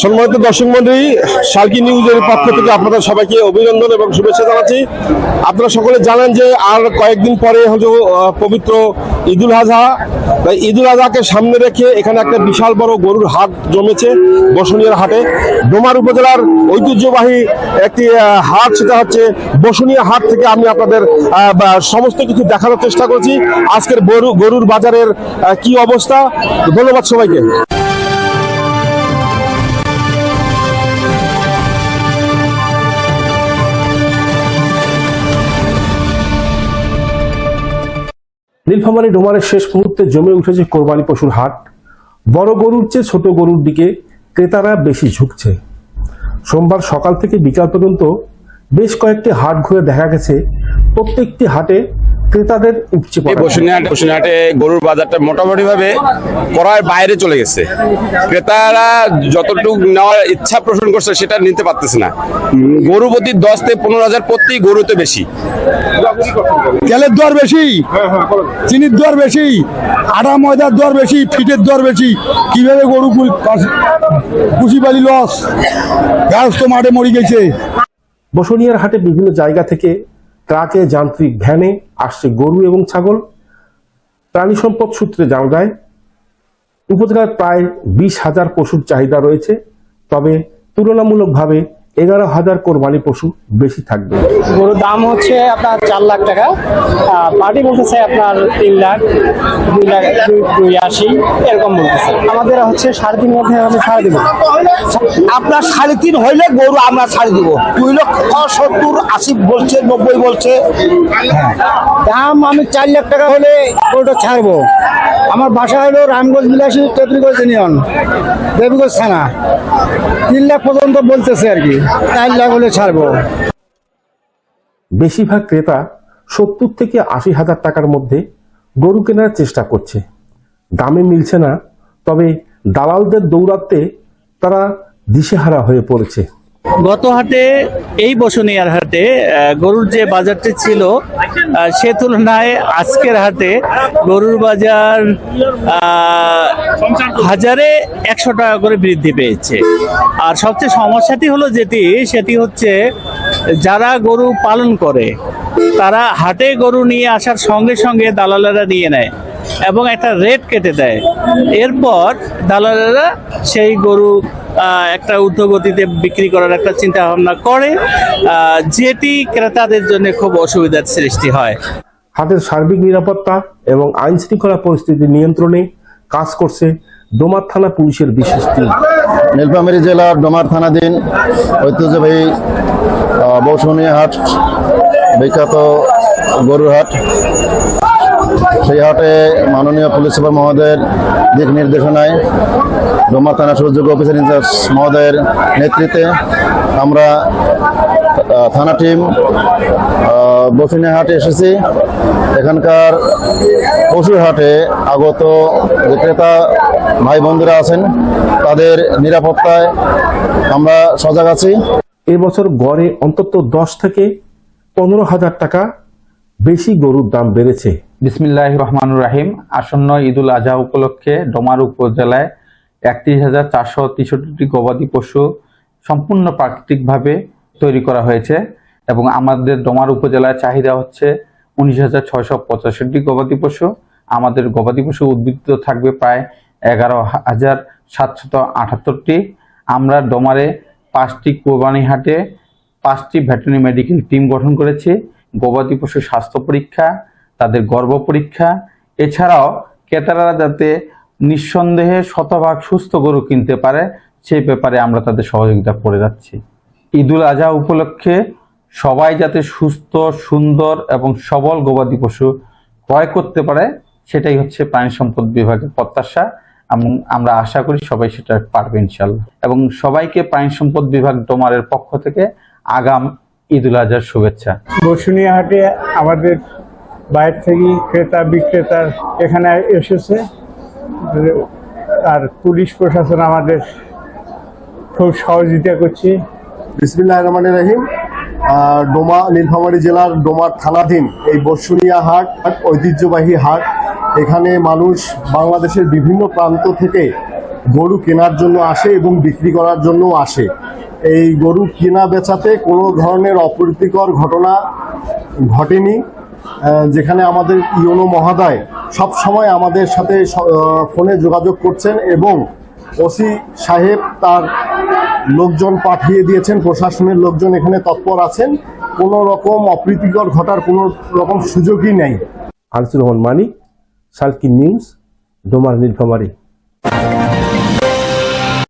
সম্মানিত দর্শক মন্ডলী, সার্কি নিউজের পক্ষ থেকে আপনাদের সবাইকে অভিনন্দন এবং শুভেচ্ছা জানাচ্ছি। আপনারা সকলে জানেন যে আর কয়েকদিন পরে হলো পবিত্র ঈদুল আজহা। তাই ঈদুল আজহাকে সামনে রেখে এখানে একটা বিশাল বড় গরুর হাট জমেছে বসুনিয়ার হাটে। ডোমার উপজেলার ঐতিহ্যবাহী একটি হাট, সেটা হচ্ছে বসুনিয়া হাট থেকে আমি আপনাদের সমস্ত কিছু দেখানোর চেষ্টা করছি। আজকের গরু, গরুর বাজারের কি অবস্থা? ধন্যবাদ সবাইকে। নীলফামারী ডোমারের শেষ মুহূর্তে জমে উঠেছে কোরবানি পশুর হাট। বড় গরুর চেয়ে ছোট গরুর দিকে ক্রেতারা বেশি ঝুঁকছে। সোমবার সকাল থেকে বিকাল পর্যন্ত বেশ কয়েকটি হাট ঘুরে দেখা গেছে। প্রত্যেকটি হাটে ক্রেতাদের উপচে পড়া। বসুনিহাটে গরুর বাজারটা মোটামুটি ভাবে করার বাইরে চলে গেছে। ক্রেতারা যতটুকু নেওয়ার ইচ্ছা পোষণ করছে সেটা নিতে পারতেছে না। গরু প্রতি দশ থেকে পনেরো হাজার প্রতি গরুতে বেশি। তেলের দর বেশি চিনির দর বেশি আটা ময়দার দর বেশি ফিটের দর বেশি। কীভাবে গরু কুচি পালি লস ঘাস তো মাঠে মরি গেছে। বসুনিয়ার হাটে বিভিন্ন জায়গা থেকে ট্রাকে যান্ত্রিক ভ্যানে আসছে গরু এবং ছাগল। প্রাণী সম্পদ সূত্রে জানা যায়, উপজেলার প্রায় বিশ হাজার পশুর চাহিদা রয়েছে। তবে তুলনামূলকভাবে এগারো হাজার কোরবানি পশু বেশি থাকবে। গরুর দাম হচ্ছে আপনার চার লাখ টাকা। পার্টি বলতেছে আপনার তিন লাখ দুই লাখ দুই আশি এরকম বলতেছে। আমাদের হচ্ছে সাড়ে তিন মধ্যে আমি ছাড়ে দিব আপনার সাড়ে তিন হইলে গরু আমরা ছাড়ি দিব। দুই লক্ষ সত্তর আশি বলছে নব্বই বলছে। দাম আমি চার লাখ টাকা হলে গরুটা ছাড়বো। আমার বাসা হলো রামগঞ্জ বিলাসী তেতরিগঞ্জ ইউনিয়ন দেবীগঞ্জ থানা। তিন লাখ পর্যন্ত বলতেছে আর কি। বেশিরভাগ ক্রেতা সত্তর থেকে আশি হাজার টাকার মধ্যে গরু কেনার চেষ্টা করছে। দামে মিলছে না, তবে দালালদের দৌড়াতে তারা দিশেহারা হয়ে পড়েছে। গত হাটে, এই বসুনিয়ার হাটে গরুর যে বাজারটি ছিল সে তুলনায় আজকের হাটে গরুর বাজার হাজারে একশো টাকা করে বৃদ্ধি পেয়েছে। আর সবচেয়ে সমস্যাটি হলো যেটি, সেটি হচ্ছে যারা গরু পালন করে, তারা হাটে গরু নিয়ে আসার সঙ্গে সঙ্গে দালালেরা নিয়ে নেয়। এবং একটা রেট কেটে দেয়। এরপর দালালেরা সেই গরু একটা ঊর্ধ্বগতিতে বিক্রি করার একটা চিন্তা ভাবনা করে যেটি ক্রেতাদের জন্য খুব অসুবিধার সৃষ্টি হয়। হাটের সার্বিক নিরাপত্তা এবং আইন শৃঙ্খলা পরিস্থিতি নিয়ন্ত্রণে কাজ করছে ডোমার থানা পুলিশের বিশেষ টিম। নীলফামারী জেলার ডোমার থানাধীন ঐতিহ্যবাহী বৌসুনিয়া হাট বিখ্যাত গরুর হাট। সেই হাটে মাননীয় পুলিশ সুপার মহোদয়ের দিক নির্দেশনায় ডোমা থানা সুযোগ্য অফিসার ইনচার্জ মহোদয়ের নেতৃত্বে আমরা থানা টিম বসুনিয়াহাটে এসেছি। এখানকার পশুর হাটে আগত যে ক্রেতা ভাই বন্ধুরা আছেন, তাদের নিরাপত্তায় আমরা সজাগ আছি। এবছর গড়ে অন্তত দশ থেকে পনেরো হাজার টাকা বেশি গরুর দাম বেড়েছে। বিসমিল্লাহ রহমানুর রাহিম। আসন্ন ঈদুল আজহা উপলক্ষে ডোমার উপজেলায় একত্রিশ হাজার চারশো তেষট্টি গবাদি পশু সম্পূর্ণ প্রাকৃতিকভাবে তৈরি করা হয়েছে এবং আমাদের ডোমার উপজেলায় চাহিদা হচ্ছে উনিশ হাজার ছয়শো গবাদি পশু। আমাদের গবাদি পশু উদ্বৃত্ত থাকবে প্রায় এগারো হাজার সাতশত আটাত্তরটি। আমরা ডোমারে পাঁচটি কোরবানি হাটে পাঁচটি ভেটেরিনারি মেডিকেল টিম গঠন করেছি। গবাদি পশু স্বাস্থ্য পরীক্ষা, তাদের গর্ভ পরীক্ষা। এছাড়াও ক্রেতারা যাতে নিঃসন্দেহে শতভাগ সুস্থ গরু কিনতে পারে, সেই ব্যাপারে আমরা তাদের সহযোগিতা করে যাচ্ছি। ঈদুল আজহা উপলক্ষে সবাই যাতে সুস্থ, সুন্দর এবং সবল গবাদি পশু ক্রয় করতে পারে, সেটাই হচ্ছে প্রাণী সম্পদ বিভাগের প্রত্যাশা এবং আমরা আশা করি সবাই সেটা পারবে ইনশাল্লাহ এবং সবাইকে প্রাণী সম্পদ বিভাগ ডোমারের পক্ষ থেকে আগাম ঈদুল আজহার শুভেচ্ছা। বসুনিয়া হাটে আমাদের বাইরে থেকে ক্রেতা বিক্রেতার এখানে এসেছে। আর পুলিশ প্রশাসন আমাদের খুব সহযোগিতা করছে। বিসমিল্লাহ রহমান রহিম। ডোমা নীলফামারী জেলার ডোমার থানাধীন এই বর্ষুনিয়া হাট ঐতিহ্যবাহী হাট। এখানে মানুষ বাংলাদেশের বিভিন্ন প্রান্ত থেকে গরু কেনার জন্য আসে এবং বিক্রি করার জন্য আসে। এই গরু কেনা বেচাতে কোনো ধরনের অপ্রীতিকর ঘটনা ঘটেনি। যেখানে আমাদের ইউনো মহোদয় সব সময় আমাদের সাথে ফোনে যোগাযোগ করছেন এবং ওসি সাহেব তার লোকজন পাঠিয়ে দিয়েছেন, প্রশাসনের লোকজন এখানে তৎপর আছেন। কোনো রকম অপ্রীতিকর ঘটার কোনো রকম সুযোগই নেই। আনিসুর রহমান মানিক, সালকি নিউজ, ডোমার নীলফামারী।